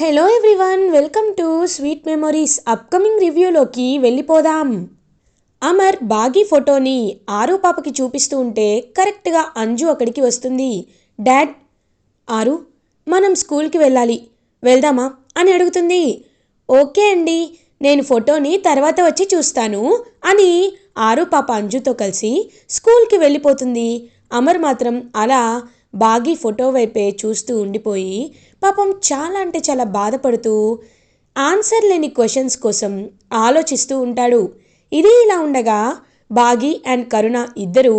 Hello everyone welcome to sweet memories upcoming రివ్యూలోకి వెళ్ళిపోదాం. అమర్ బాగీ ఫోటోని ఆరు పాపకి చూపిస్తూ ఉంటే కరెక్ట్గా అంజు అక్కడికి వస్తుంది. డాడ్ ఆరు మనం స్కూల్కి వెళ్ళాలి. వెళ్దామా అని అడుగుతుంది. ఓకే అండి నేను ఫోటోని తర్వాత వచ్చి చూస్తాను అని ఆరు పాప అంజుతో కలిసి స్కూల్కి వెళ్ళిపోతుంది. అమర్ మాత్రం అలా బాగీ ఫోటో వైపే చూస్తూ ఉండిపోయి పాపం చాలా అంటే చాలా బాధపడుతూ ఆన్సర్ లేని క్వశ్చన్స్ కోసం ఆలోచిస్తూ ఉంటాడు. ఇది ఇలా ఉండగా బాగి అండ్ కరుణ ఇద్దరూ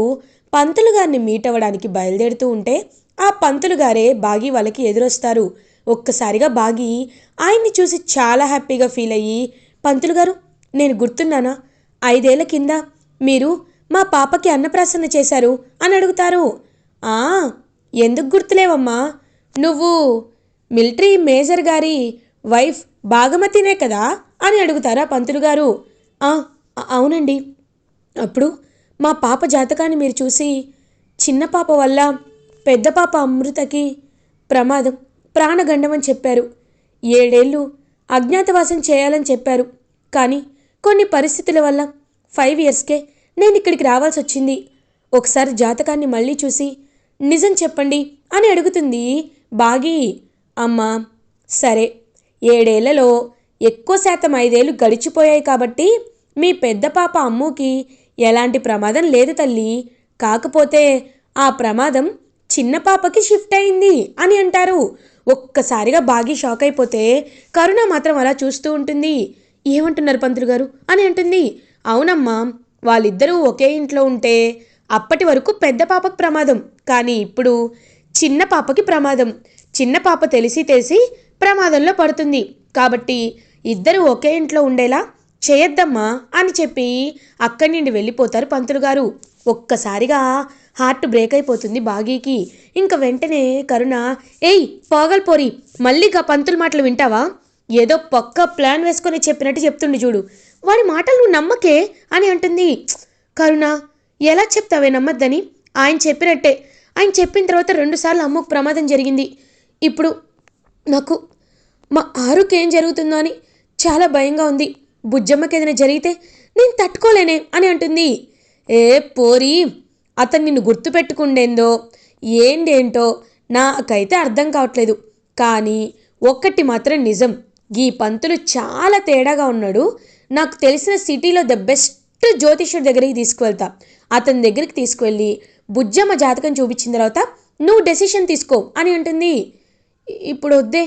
పంతులు గారిని మీట్ అవ్వడానికి బయలుదేరుతూ ఉంటే ఆ పంతులు గారే బాగి వాళ్ళకి ఎదురొస్తారు. ఒక్కసారిగా బాగి ఆయన్ని చూసి చాలా హ్యాపీగా ఫీల్ అయ్యి పంతులు గారు నేను గుర్తున్నానా? ఐదేళ్ళ కింద మీరు మా పాపకి అన్నప్రాసన చేశారు అని అడుగుతారు. ఎందుకు గుర్తులేవమ్మా? నువ్వు మిలిటరీ మేజర్ గారి వైఫ్ భాగమతినే కదా అని అడుగుతారా పంతులు గారు? అవునండి. అప్పుడు మా పాప జాతకాన్ని మీరు చూసి చిన్న పాప వల్ల పెద్ద పాప అమృతకి ప్రమాదం ప్రాణగండమని చెప్పారు. ఏడేళ్ళు అజ్ఞాతవాసం చేయాలని చెప్పారు. కానీ కొన్ని పరిస్థితుల వల్ల ఫైవ్ ఇయర్స్కే నేను ఇక్కడికి రావాల్సి వచ్చింది. ఒకసారి జాతకాన్ని మళ్ళీ చూసి నిజం చెప్పండి అని అడుగుతుంది బాగి. అమ్మా సరే ఏడేళ్ళలో ఎక్కువ శాతం ఐదేళ్ళు గడిచిపోయాయి కాబట్టి మీ పెద్ద పాప అమ్ముకి ఎలాంటి ప్రమాదం లేదు తల్లి. కాకపోతే ఆ ప్రమాదం చిన్న పాపకి షిఫ్ట్ అయింది అని అంటారు. ఒక్కసారిగా బాగి షాక్ అయిపోతే కరుణ మాత్రం అలా చూస్తూ ఉంటుంది. ఏమంటున్నారు పంతులు గారు? అని అంటుంది. అవునమ్మా వాళ్ళిద్దరూ ఒకే ఇంట్లో ఉంటే అప్పటి వరకు పెద్ద పాపకి ప్రమాదం కానీ ఇప్పుడు చిన్న పాపకి ప్రమాదం. చిన్న పాప తెలిసి తెలిసి ప్రమాదంలో పడుతుంది. కాబట్టి ఇద్దరు ఒకే ఇంట్లో ఉండేలా చేయొద్దమ్మా అని చెప్పి అక్కడి నుండి వెళ్ళిపోతారు పంతులు గారు. ఒక్కసారిగా హార్ట్ బ్రేక్ అయిపోతుంది బాగీకి. ఇంక వెంటనే కరుణ ఏయ్ పోగల్పోరి మళ్ళీ గా పంతుల మాటలు వింటావా? ఏదో పక్క ప్లాన్ వేసుకొని చెప్పినట్టు చెప్తుండు చూడు. వాడి మాటలు నువ్వు నమ్మకే? అని అంటుంది. కరుణ ఎలా చెప్తావే నమ్మద్దని ఆయన చెప్పినట్టే. ఆయన చెప్పిన తర్వాత రెండుసార్లు అమ్మకు ప్రమాదం జరిగింది. ఇప్పుడు నాకు మా ఆరుకి ఏం జరుగుతుందో అని చాలా భయంగా ఉంది. బుజ్జమ్మకి ఏదైనా జరిగితే నేను తట్టుకోలేనే అని అంటుంది. ఏ పోరి అతను నిన్ను గుర్తుపెట్టుకుండేందో ఏంటేంటో నాకైతే అర్థం కావట్లేదు. కానీ ఒక్కటి మాత్రం నిజం ఈ పంతులు చాలా తేడాగా ఉన్నాడు. నాకు తెలిసిన సిటీలో ద బెస్ట్ జ్యోతిష్యుడి దగ్గరికి తీసుకువెళ్తా. అతని దగ్గరికి తీసుకువెళ్ళి బుజ్జమ్మ జాతకం చూపించిన తర్వాత నువ్వు డెసిషన్ తీసుకో అని అంటుంది. ఇప్పుడు వద్దే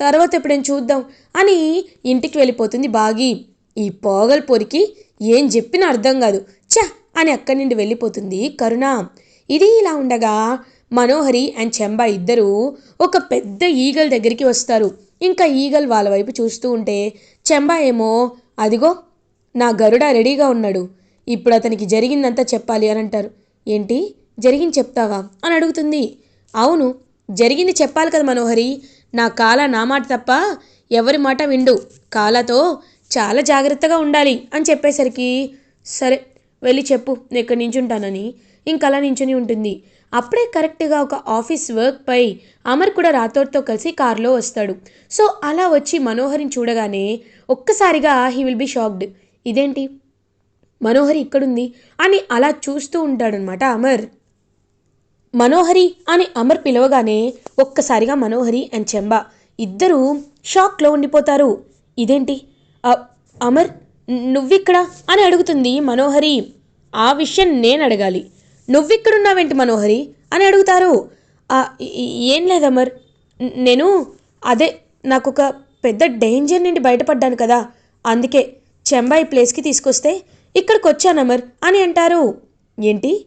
తర్వాత ఎప్పుడైనా చూద్దాం అని ఇంటికి వెళ్ళిపోతుంది బాగి. ఈ పోగల్ పొరికి ఏం చెప్పినా అర్థం కాదు. ఛ! అని అక్కడి నుండి వెళ్ళిపోతుంది కరుణ. ఇది ఇలా ఉండగా మనోహరి అండ్ చెంబా ఇద్దరు ఒక పెద్ద ఈగల్ దగ్గరికి వస్తారు. ఇంకా ఈగల్ వాళ్ళ వైపు చూస్తూ ఉంటే చెంబా ఏమో అదిగో నా గరుడ రెడీగా ఉన్నాడు. ఇప్పుడు అతనికి జరిగిందంతా చెప్పాలి అని అంటారు. ఏంటి? జరిగింది చెప్తావా? అని అడుగుతుంది. అవును జరిగింది చెప్పాలి కదా మనోహరి. నా కాల నా మాట తప్ప ఎవరి మాట విండు. కాలతో చాలా జాగ్రత్తగా ఉండాలి అని చెప్పేసరికి సరే వెళ్ళి చెప్పు నేను ఇక్కడ నించుంటానని ఇంకలా నించుని ఉంటుంది. అప్పుడే కరెక్ట్గా ఒక ఆఫీస్ వర్క్ పై అమర్ కూడా రాథోడ్తో కలిసి కారులో వస్తాడు. సో అలా వచ్చి మనోహరిని చూడగానే ఒక్కసారిగా హీ విల్ బి షాక్డ్ ఇదేంటి? మనోహరి ఇక్కడుంది అని అలా చూస్తూ ఉంటాడనమాట అమర్. మనోహరి అని అమర్ పిలవగానే ఒక్కసారిగా మనోహరి అండ్ చెంబ ఇద్దరూ షాక్లో ఉండిపోతారు. ఇదేంటి? అమర్ నువ్విక్కడ? అని అడుగుతుంది మనోహరి. ఆ విషయం నేను అడగాలి. నువ్విక్కడున్నావేంటి మనోహరి? అని అడుగుతారు. ఏం లేదు అమర్. నేను అదే నాకు ఒక పెద్ద డేంజర్ నుండి బయటపడ్డాను కదా. అందుకే చెంబా ఈ ప్లేస్కి తీసుకొస్తే ఇక్కడికి వచ్చాను అమర్ అని అంటారు. ఏంటి?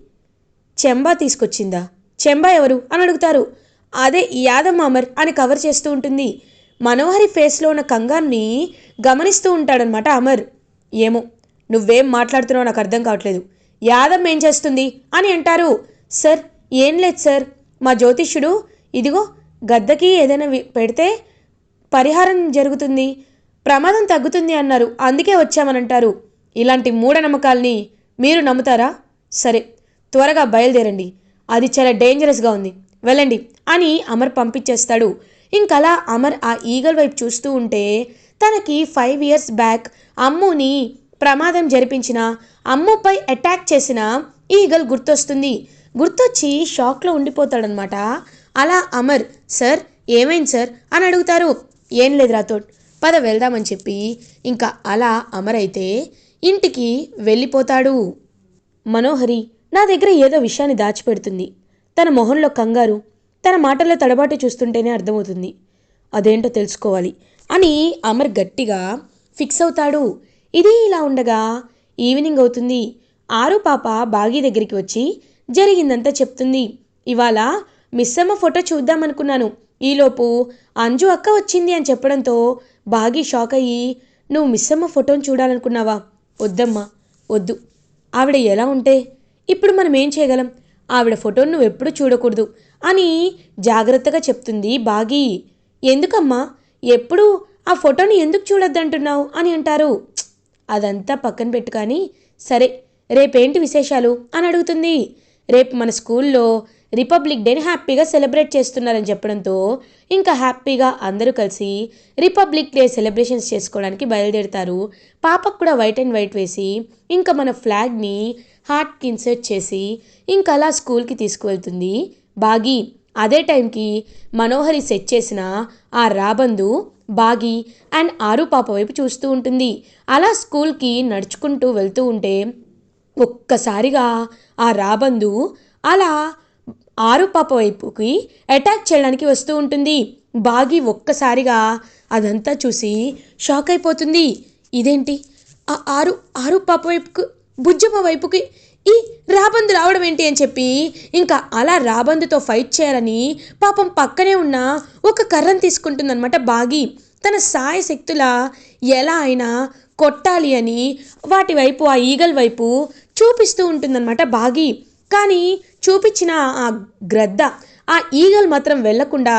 చెంబా తీసుకొచ్చిందా? చెంబా ఎవరు? అని అడుగుతారు. అదే యాదమ్ అమర్ అని కవర్ చేస్తూ ఉంటుంది. మనోహరి ఫేస్లో ఉన్న కంగారుని గమనిస్తూ ఉంటాడనమాట అమర్. ఏమో నువ్వేం మాట్లాడుతున్నావు నాకు అర్థం కావట్లేదు. యాదమ్మ ఏం చేస్తుంది? అని అంటారు. సార్ ఏం లేదు సార్. మా జ్యోతిష్యుడు ఇదిగో గద్దకి ఏదైనా పెడితే పరిహారం జరుగుతుంది. ప్రమాదం తగ్గుతుంది అన్నారు. అందుకే వచ్చామనంటారు. ఇలాంటి మూఢనమ్మకాల్ని మీరు నమ్ముతారా? సరే త్వరగా బయలుదేరండి. అది చాలా డేంజరస్గా ఉంది. వెళ్ళండి. అని అమర్ పంపించేస్తాడు. ఇంకలా అమర్ ఆ ఈగల్ వైపు చూస్తూ ఉంటే తనకి ఫైవ్ ఇయర్స్ బ్యాక్ అమ్ముని ప్రమాదం జరిపించిన అమ్ముపై అటాక్ చేసిన ఈగల్ గుర్తొస్తుంది. గుర్తొచ్చి షాక్లో ఉండిపోతాడనమాట అలా అమర్ సార్ ఏమైంది సార్? అని అడుగుతారు. ఏం లేదు రాతో పద వెళ్దామని చెప్పి ఇంకా అలా అమర్ అయితే ఇంటికి వెళ్ళిపోతాడు. మనోహరి నా దగ్గర ఏదో విషయాన్ని దాచిపెడుతుంది. తన మొహంలో కంగారు తన మాటల్లో తడబాటు చూస్తుంటేనే అర్థమవుతుంది. అదేంటో తెలుసుకోవాలి. అని అమర్ గట్టిగా ఫిక్స్ అవుతాడు. ఇది ఇలా ఉండగా ఈవినింగ్ అవుతుంది. ఆరు పాప బాగీ దగ్గరికి వచ్చి జరిగిందంతా చెప్తుంది. ఇవాళ మిస్సమ్మ ఫోటో చూద్దామనుకున్నాను. ఈలోపు అంజు అక్క వచ్చింది అని చెప్పడంతో బాగి షాక్ అయ్యి నువ్వు మిస్సమ్మ ఫోటోని చూడాలనుకున్నావా? వద్దమ్మా వద్దు. ఆవిడ ఎలా ఉంటే? ఇప్పుడు మనం ఏం చేయగలం? ఆవిడ ఫోటోను నువ్వు ఎప్పుడు చూడకూడదు అని జాగ్రత్తగా చెప్తుంది బాగి. ఎందుకమ్మా? ఎప్పుడు ఆ ఫోటోని ఎందుకు చూడొద్దంటున్నావు అని అంటారు. అదంతా పక్కన పెట్టు కానీ సరే రేపేంటి విశేషాలు అని అడుగుతుంది. రేపు మన స్కూల్లో రిపబ్లిక్ డేని హ్యాపీగా సెలబ్రేట్ చేస్తున్నారని చెప్పడంతో ఇంకా హ్యాపీగా అందరూ కలిసి రిపబ్లిక్ డే సెలబ్రేషన్స్ చేసుకోవడానికి బయలుదేరుతారు. పాపకు కూడా వైట్ అండ్ వైట్ వేసి ఇంకా మన ఫ్లాగ్ని హార్ట్కి ఇన్సర్ట్ చేసి ఇంకా అలా స్కూల్కి తీసుకువెళ్తుంది. బాగి అదే టైంకి మనోహరి సెట్ చేసిన ఆ రాబందు బాగి అండ్ ఆరు పాప వైపు చూస్తూ ఉంటుంది. అలా స్కూల్కి నడుచుకుంటూ వెళ్తూ ఉంటే ఒక్కసారిగా ఆ రాబందు అలా ఆరు పాప వైపుకి అటాక్ చేయడానికి వస్తూ ఉంటుంది. బాగి ఒక్కసారిగా అదంతా చూసి షాక్ అయిపోతుంది. ఇదేంటి? ఆ ఆరు ఆరు పాప వైపుకు బుజ్జమ్మ వైపుకి ఈ రాబందు రావడం ఏంటి అని చెప్పి ఇంకా అలా రాబందుతో ఫైట్ చేయాలని పాపం పక్కనే ఉన్న ఒక కర్రను తీసుకుంటుందన్నమాట బాగి. తన సాయ శక్తుల ఎలా అయినా కొట్టాలి అని వాటి వైపు ఆ ఈగల్ వైపు చూపిస్తూ ఉంటుందన్నమాట బాగి. కానీ చూపించిన ఆ గ్రద్ద ఆ ఈగల్ మాత్రం వెళ్ళకుండా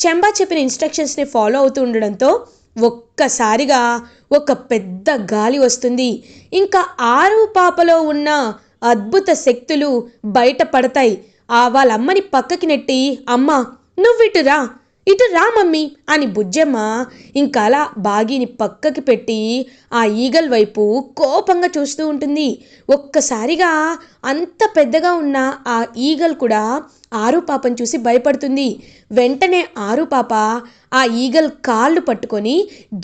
చెంబా చెప్పిన ఇన్స్ట్రక్షన్స్ని ఫాలో అవుతూ ఉండడంతో ఒక్కసారిగా ఒక పెద్ద గాలి వస్తుంది. ఇంకా ఆరు పాపలో ఉన్న అద్భుత శక్తులు బయటపడతాయి. ఆ వాళ్ళమ్మని పక్కకి నెట్టి అమ్మ నువ్విటురా ఇటు రా మమ్మీ అని బుజ్జమ్మ ఇంకా అలా బాగిని పక్కకి పెట్టి ఆ ఈగల్ వైపు కోపంగా చూస్తూ ఉంటుంది. ఒక్కసారిగా అంత పెద్దగా ఉన్న ఆ ఈగల్ కూడా ఆరు పాపను చూసి భయపడుతుంది. వెంటనే ఆరు పాప ఆ ఈగల్ కాళ్ళు పట్టుకొని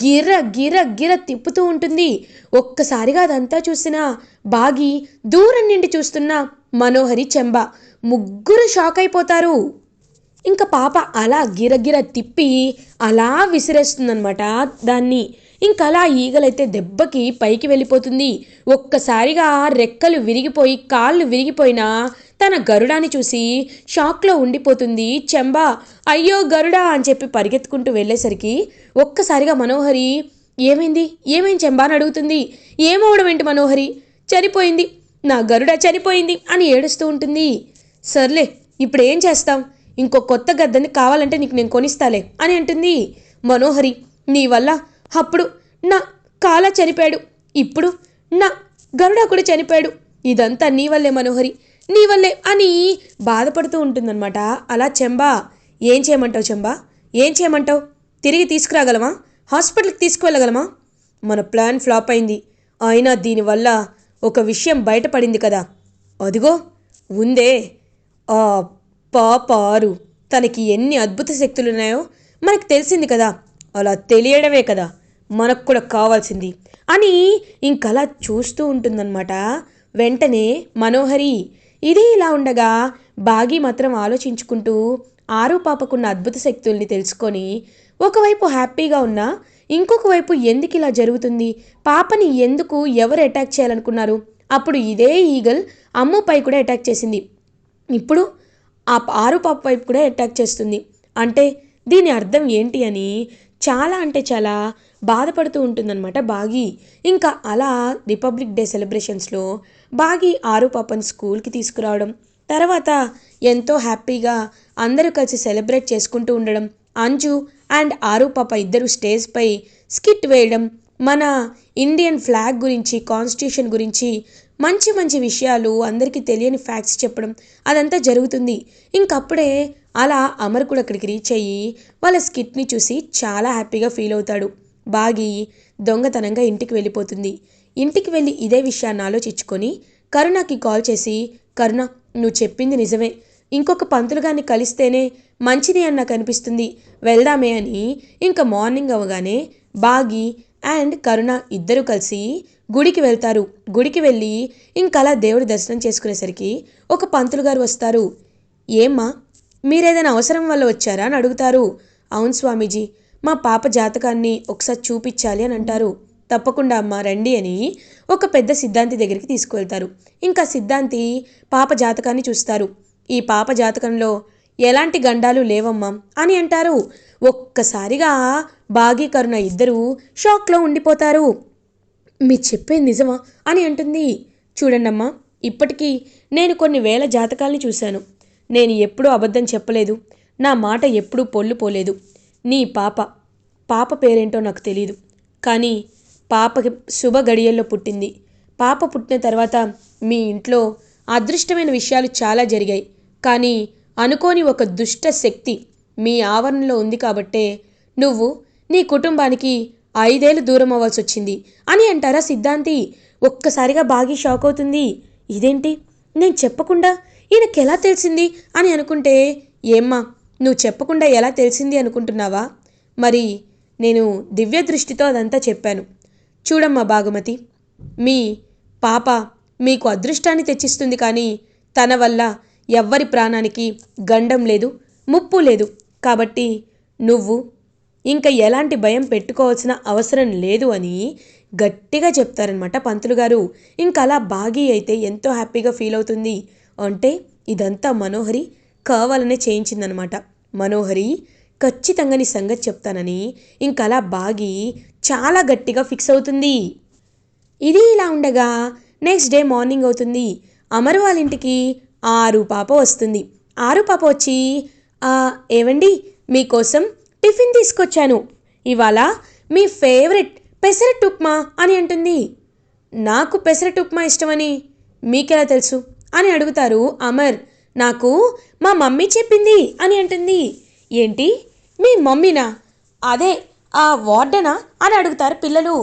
గిర్ర గిర్ర గిర్ర తిప్పుతూ ఉంటుంది. ఒక్కసారిగా అదంతా చూసిన బాగి దూరం నుండి చూస్తున్న మనోహరి చెంబ ముగ్గురు షాక్ అయిపోతారు. ఇంకా పాప అలా గిరగిర తిప్పి అలా విసిరేస్తుందనమాట దాన్ని. ఇంకా అలా ఈగలైతే దెబ్బకి పైకి వెళ్ళిపోతుంది. ఒక్కసారిగా రెక్కలు విరిగిపోయి కాళ్ళు విరిగిపోయినా తన గరుడాని చూసి షాక్లో ఉండిపోతుంది చెంబా. అయ్యో గరుడా అని చెప్పి పరిగెత్తుకుంటూ వెళ్ళేసరికి ఒక్కసారిగా మనోహరి ఏమైంది? ఏమైంది చెంబా? అని అడుగుతుంది. ఏమవడం ఏంటి మనోహరి? చనిపోయింది. నా గరుడ చనిపోయింది అని ఏడుస్తూ ఉంటుంది. సర్లే ఇప్పుడు ఏం చేస్తాం? ఇంకో కొత్త గద్దని కావాలంటే నీకు నేను కొనిస్తాలే అని అంటుంది మనోహరి. నీ వల్ల అప్పుడు నా కాల చనిపోయాడు. ఇప్పుడు నా గరుడ కూడా చనిపోయాడు. ఇదంతా నీ వల్లే మనోహరి. నీ వల్లే అని బాధపడుతూ ఉంటుందన్నమాట. అలా చెంబా ఏం చేయమంటావు చెంబా? ఏం చేయమంటావు? తిరిగి తీసుకురాగలమా? హాస్పిటల్కి తీసుకువెళ్ళగలమా? మన ప్లాన్ ఫ్లాప్ అయింది. అయినా దీనివల్ల ఒక విషయం బయటపడింది కదా. అదిగో ఉందే. పాపారు. తనకి ఎన్ని అద్భుత శక్తులున్నాయో మనకు తెలిసింది కదా. అలా తెలియడమే కదా మనకు కూడా కావాల్సింది. అని ఇంకలా చూస్తూ ఉంటుందన్నమాట. వెంటనే మనోహరి ఇది ఇలా ఉండగా బాగి మాత్రం ఆలోచించుకుంటూ ఆరు పాపకున్న అద్భుత శక్తుల్ని తెలుసుకొని ఒకవైపు హ్యాపీగా ఉన్నా ఇంకొక వైపు ఎందుకు ఇలా జరుగుతుంది? పాపని ఎందుకు ఎవరు అటాక్ చేయాలనుకున్నారు? అప్పుడు ఇదే ఈగల్ అమ్ముపై కూడా అటాక్ చేసింది. ఇప్పుడు ఆ ఆరు పాప వైపు కూడా అటాక్ చేస్తుంది. అంటే దీని అర్థం ఏంటి అని చాలా అంటే చాలా బాధపడుతూ ఉంటుందన్నమాట బాగి. ఇంకా అలా రిపబ్లిక్ డే సెలబ్రేషన్స్లో బాగి ఆరు పాపని స్కూల్కి తీసుకురావడం తర్వాత ఎంతో హ్యాపీగా అందరూ కలిసి సెలబ్రేట్ చేసుకుంటూ ఉండడం అంజు అండ్ ఆరు పాప ఇద్దరు స్టేజ్పై స్కిట్ వేయడం మన ఇండియన్ ఫ్లాగ్ గురించి కాన్స్టిట్యూషన్ గురించి మంచి మంచి విషయాలు అందరికీ తెలియని ఫ్యాక్ట్స్ చెప్పడం అదంతా జరుగుతుంది. ఇంకప్పుడే అలా అమర్ కూడా అక్కడికి రీచ్ అయ్యి వాళ్ళ స్కిట్ని చూసి చాలా హ్యాపీగా ఫీల్ అవుతాడు. బాగి దొంగతనంగా ఇంటికి వెళ్ళిపోతుంది. ఇంటికి వెళ్ళి ఇదే విషయాన్ని ఆలోచించుకొని కరుణకి కాల్ చేసి కరుణ నువ్వు చెప్పింది నిజమే. ఇంకొక పంతులు గారిని కలిస్తేనే మంచిది అని నాకు అనిపిస్తుంది. వెళ్దామే అని ఇంకా మార్నింగ్ అవ్వగానే బాగి అండ్ కరుణ ఇద్దరు కలిసి గుడికి వెళ్తారు. గుడికి వెళ్ళి ఇంకలా దేవుడి దర్శనం చేసుకునేసరికి ఒక పంతులు గారు వస్తారు. ఏమ్మా మీరేదైనా అవసరం వల్ల వచ్చారా అని అడుగుతారు. అవును స్వామీజీ మా పాప జాతకాన్ని ఒకసారి చూపించాలి అని అంటారు. తప్పకుండా అమ్మ రండి అని ఒక పెద్ద సిద్ధాంతి దగ్గరికి తీసుకువెళ్తారు. ఇంకా సిద్ధాంతి పాప జాతకాన్ని చూస్తారు. ఈ పాప జాతకంలో ఎలాంటి గండాలు లేవమ్మా అని అంటారు. ఒక్కసారిగా బాగీ కరుణ ఇద్దరూ షాక్లో ఉండిపోతారు. మీరు చెప్పేది నిజమా? అని అంటుంది. చూడండమ్మా ఇప్పటికీ నేను కొన్ని వేల జాతకాల్ని చూశాను. నేను ఎప్పుడూ అబద్ధం చెప్పలేదు. నా మాట ఎప్పుడూ పొల్లు పోలేదు. నీ పాప పాప పేరేంటో నాకు తెలియదు కానీ పాపకి శుభ గడియల్లో పుట్టింది. పాప పుట్టిన తర్వాత మీ ఇంట్లో అదృష్టమైన విషయాలు చాలా జరిగాయి. కానీ అనుకోని ఒక దుష్ట శక్తి మీ ఆవరణలో ఉంది కాబట్టే నువ్వు నీ కుటుంబానికి ఐదేళ్ళు దూరం అవ్వాల్సి వచ్చింది అని అంటారా సిద్ధాంతి? ఒక్కసారిగా బాగా షాక్ అవుతుంది ఇదేంటి? నేను చెప్పకుండా? ఈయనకి ఎలా తెలిసింది? అని అనుకుంటే ఏమ్మా నువ్వు చెప్పకుండా ఎలా తెలిసింది అనుకుంటున్నావా? మరి నేను దివ్య దృష్టితో అదంతా చెప్పాను. చూడమ్మా భాగమతి మీ పాప మీకు అదృష్టాన్ని తెచ్చిస్తుంది కానీ తన వల్ల ఎవ్వరి ప్రాణానికి గండం లేదు ముప్పు లేదు. కాబట్టి నువ్వు ఇంకా ఎలాంటి భయం పెట్టుకోవాల్సిన అవసరం లేదు అని గట్టిగా చెప్తారనమాట పంతులు గారు. ఇంకా అలా బాగి అయితే ఎంతో హ్యాపీగా ఫీల్ అవుతుంది. అంటే ఇదంతా మనోహరి కావాలనే చేయించిందనమాట మనోహరి ఖచ్చితంగా నీ సంగతి చెప్తానని ఇంకా అలా బాగి చాలా గట్టిగా ఫిక్స్ అవుతుంది. ఇది ఇలా ఉండగా నెక్స్ట్ డే మార్నింగ్ అవుతుంది. అమరు వాళ్ళ ఇంటికి ఆరు పాప వస్తుంది. ఆరు పాప వచ్చి ఏవండి? మీకోసం టిఫిన్ తీసుకొచ్చాను. ఇవాళ మీ ఫేవరెట్ పెసరట్టు ఉప్మా అని అంటుంది. నాకు పెసరట్టు ఉప్మా ఇష్టమని మీకెలా తెలుసు? అని అడుగుతారు అమర్. నాకు మా మమ్మీ చెప్పింది అని అంటుంది. ఏంటి? మీ మమ్మీనా? అదే ఆ వార్డెనా? అని అడుగుతారు పిల్లలు.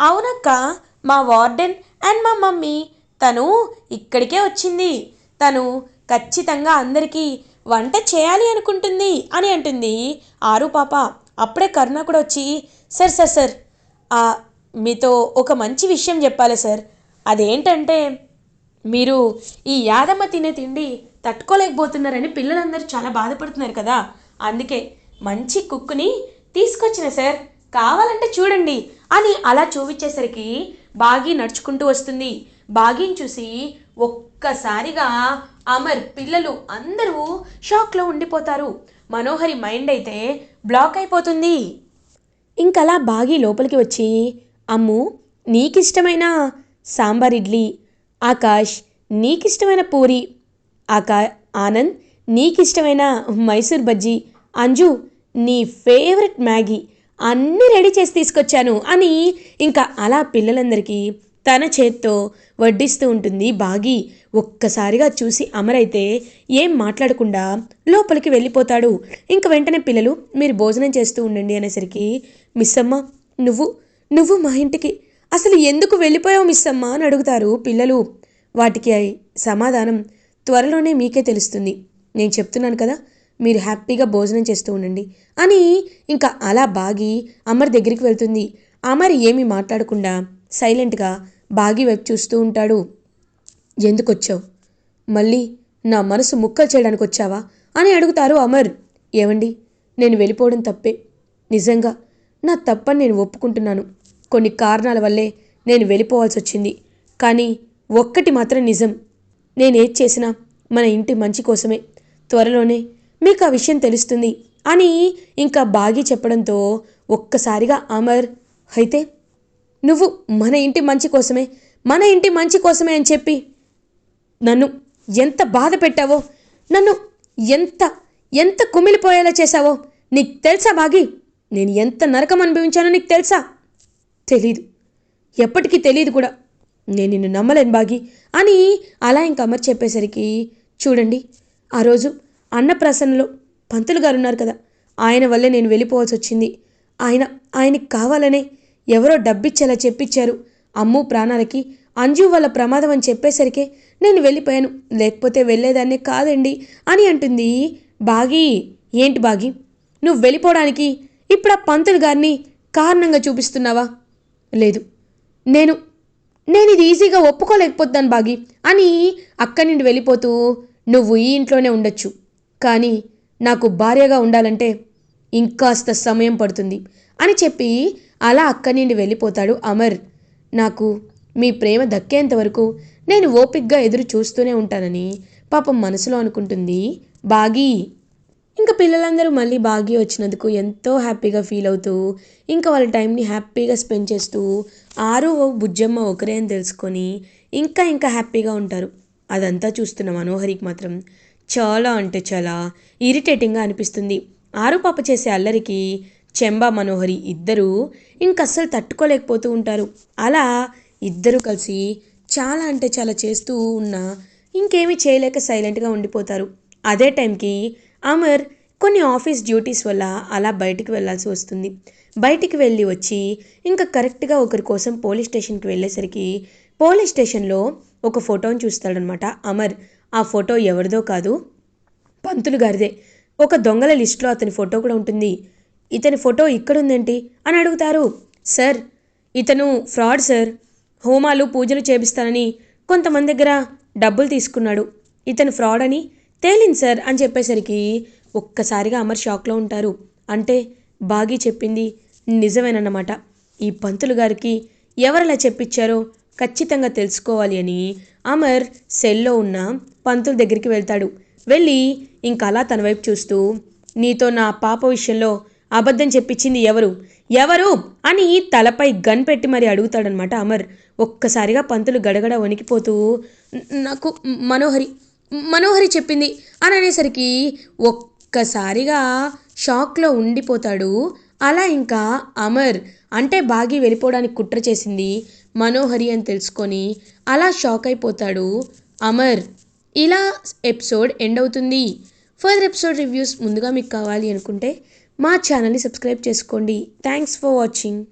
అవునక్క మా వార్డెన్ అండ్ మా మమ్మీ తను ఇక్కడికే వచ్చింది. తను ఖచ్చితంగా అందరికీ వంట చేయాలి అనుకుంటుంది అని అంటుంది. ఆరు పాప అప్పుడే కరుణ కూడా వచ్చి సార్ సార్ సార్ మీతో ఒక మంచి విషయం చెప్పాలి సార్. అదేంటంటే మీరు ఈ యాదమ్మ తినే తిండి తట్టుకోలేకపోతున్నారని పిల్లలందరూ చాలా బాధపడుతున్నారు కదా. అందుకే మంచి కుక్కుని తీసుకొచ్చిన సార్. కావాలంటే చూడండి అని అలా చూపించేసరికి బాగి నడుచుకుంటూ వస్తుంది. బాగిని చూసి ఒక్కసారిగా అమర్ పిల్లలు అందరూ షాక్లో ఉండిపోతారు. మనోహరి మైండ్ అయితే బ్లాక్ అయిపోతుంది. ఇంకలా బాగి లోపలికి వచ్చి అమ్ము నీకిష్టమైన సాంబార్ ఇడ్లీ ఆకాష్ నీకిష్టమైన పూరి ఆకా ఆనంద్ నీకిష్టమైన మైసూర్ బజ్జీ అంజు నీ ఫేవరెట్ మ్యాగీ అన్నీ రెడీ చేసి తీసుకొచ్చాను అని ఇంకా అలా పిల్లలందరికీ తన చేత్తో వడ్డిస్తూ ఉంటుంది బాగి. ఒక్కసారిగా చూసి అమరైతే ఏం మాట్లాడకుండా లోపలికి వెళ్ళిపోతాడు. ఇంక వెంటనే పిల్లలు మీరు భోజనం చేస్తూ ఉండండి అనేసరికి మిస్సమ్మ నువ్వు నువ్వు మా ఇంటికి. అసలు ఎందుకు వెళ్ళిపోయావు మిస్సమ్మ అని అడుగుతారు పిల్లలు. వాటికి సమాధానం త్వరలోనే మీకే తెలుస్తుంది. నేను చెప్తున్నాను కదా మీరు హ్యాపీగా భోజనం చేస్తూ ఉండండి అని ఇంకా అలా బాగి అమర్ దగ్గరికి వెళ్తుంది. అమర్ ఏమీ మాట్లాడకుండా సైలెంట్గా బాగి వైపు చూస్తూ ఉంటాడు. ఎందుకొచ్చావు? మళ్ళీ నా మనసు ముక్కలు చేయడానికి వచ్చావా అని అడుగుతారు అమర్. ఏమండి నేను వెళ్ళిపోవడం తప్పే. నిజంగా నా తప్పని నేను ఒప్పుకుంటున్నాను. కొన్ని కారణాల వల్లే నేను వెళ్ళిపోవాల్సి వచ్చింది కానీ ఒక్కటి మాత్రం నిజం. నేనేది చేసినా మన ఇంటి మంచి కోసమే. త్వరలోనే మీకు ఆ విషయం తెలుస్తుంది అని ఇంకా బాగి చెప్పడంతో ఒక్కసారిగా అమర్ అయితే నువ్వు మన ఇంటి మంచి కోసమే? మన ఇంటి మంచి కోసమే? అని చెప్పి నన్ను ఎంత బాధ పెట్టావో నన్ను ఎంత ఎంత కుమిలిపోయేలా చేశావో నీకు తెలుసా బాగి? నేను ఎంత నరకం అనుభవించానో నీకు తెలుసా? తెలీదు. ఎప్పటికీ తెలియదు కూడా. నేను నిన్ను నమ్మలేను బాగి అని అలా ఇంక అమర్ చెప్పేసరికి చూడండి ఆ రోజు అన్నప్రాసనలో పంతులు గారు ఉన్నారు కదా ఆయన వల్లే నేను వెళ్ళిపోవాల్సి వచ్చింది. ఆయన ఆయనకి కావాలనే ఎవరో డబ్బిచ్చేలా చెప్పించారు. అమ్ము ప్రాణాలకి అంజు వల్ల ప్రమాదం అని చెప్పేసరికే నేను వెళ్ళిపోయాను. లేకపోతే వెళ్ళేదాన్నే కాదండి అని అంటుంది. బాగి ఏంటి బాగి? నువ్వు వెళ్ళిపోవడానికి ఇప్పుడు ఆ పంతులు గారిని కారణంగా చూపిస్తున్నావా? లేదు. నేను నేను ఇది ఈజీగా ఒప్పుకోలేకపోతున్నాను బాగి అని అక్కడి నుండి వెళ్ళిపోతూ నువ్వు ఈ ఇంట్లోనే ఉండొచ్చు. కానీ నాకు భార్యగా ఉండాలంటే ఇంకాస్త సమయం పడుతుంది అని చెప్పి అలా అక్కడి నుండి వెళ్ళిపోతాడు అమర్. నాకు మీ ప్రేమ దక్కేంత వరకు నేను ఓపిక్గా ఎదురు చూస్తూనే ఉంటానని పాపం మనసులో అనుకుంటుంది. బాగీ! ఇంకా పిల్లలందరూ మళ్ళీ బాగి వచ్చినందుకు ఎంతో హ్యాపీగా ఫీల్ అవుతూ ఇంకా వాళ్ళ టైంని హ్యాపీగా స్పెండ్ చేస్తూ ఆరు ఓ బుజ్జమ్మ ఒకరే అని తెలుసుకొని ఇంకా ఇంకా హ్యాపీగా ఉంటారు. అదంతా చూస్తున్న మనోహరికి మాత్రం చాలా అంటే చాలా ఇరిటేటింగ్గా అనిపిస్తుంది. ఆరు పాప చేసే అల్లరికి చెంబా మనోహరి ఇద్దరూ ఇంకా అస్సలు తట్టుకోలేకపోతూ ఉంటారు. అలా ఇద్దరూ కలిసి చాలా అంటే చాలా చేస్తూ ఉన్నా ఇంకేమీ చేయలేక సైలెంట్గా ఉండిపోతారు. అదే టైంకి అమర్ కొన్ని ఆఫీస్ డ్యూటీస్ వల్ల అలా బయటికి వెళ్ళాల్సి వస్తుంది. బయటికి వెళ్ళి వచ్చి ఇంకా కరెక్ట్గా ఒకరి కోసం పోలీస్ స్టేషన్కి వెళ్ళేసరికి పోలీస్ స్టేషన్లో ఒక ఫోటోని చూస్తాడనమాట అమర్. ఆ ఫోటో ఎవరిదో కాదు పంతులు గారిదే. ఒక దొంగల లిస్టులో అతని ఫోటో కూడా ఉంటుంది. ఇతని ఫోటో ఇక్కడుందేంటి అని అడుగుతారు. సార్ ఇతను ఫ్రాడ్ సార్. హోమాలు పూజలు చేపిస్తానని కొంతమంది దగ్గర డబ్బులు తీసుకున్నాడు. ఇతను ఫ్రాడ్ అని తేలింది సార్ అని చెప్పేసరికి ఒక్కసారిగా అమర్ షాక్లో ఉంటారు. అంటే బాగి చెప్పింది నిజమేనన్నమాట. ఈ పంతులు గారికి ఎవరిలా చెప్పించారో ఖచ్చితంగా తెలుసుకోవాలి అని అమర్ సెల్లో ఉన్న పంతుల దగ్గరికి వెళ్తాడు. వెళ్ళి ఇంకలా అలా తన వైపు చూస్తూ నీతో నా పాప విషయంలో అబద్ధం చెప్పించింది ఎవరు? ఎవరు? అని తలపై గన్ పెట్టి మరి అడుగుతాడనమాట అమర్. ఒక్కసారిగా పంతులు గడగడ వణికిపోతూ నాకు మనోహరి మనోహరి చెప్పింది అని అనేసరికి ఒక్కసారిగా షాక్లో ఉండిపోతాడు. అలా ఇంకా అమర్ అంటే బాగి వెళ్ళిపోవడానికి కుట్ర చేసింది మనోహరి అని తెలుసుకొని అలా షాక్ అయిపోతాడు. అమర్ ఇలా ఎపిసోడ్ ఎండ్ అవుతుంది. ఫర్దర్ ఎపిసోడ్ రివ్యూస్ ముందుగా మీకు కావాలి అనుకుంటే మా ఛానల్ని సబ్స్క్రైబ్ చేసుకోండి. Thanks for watching.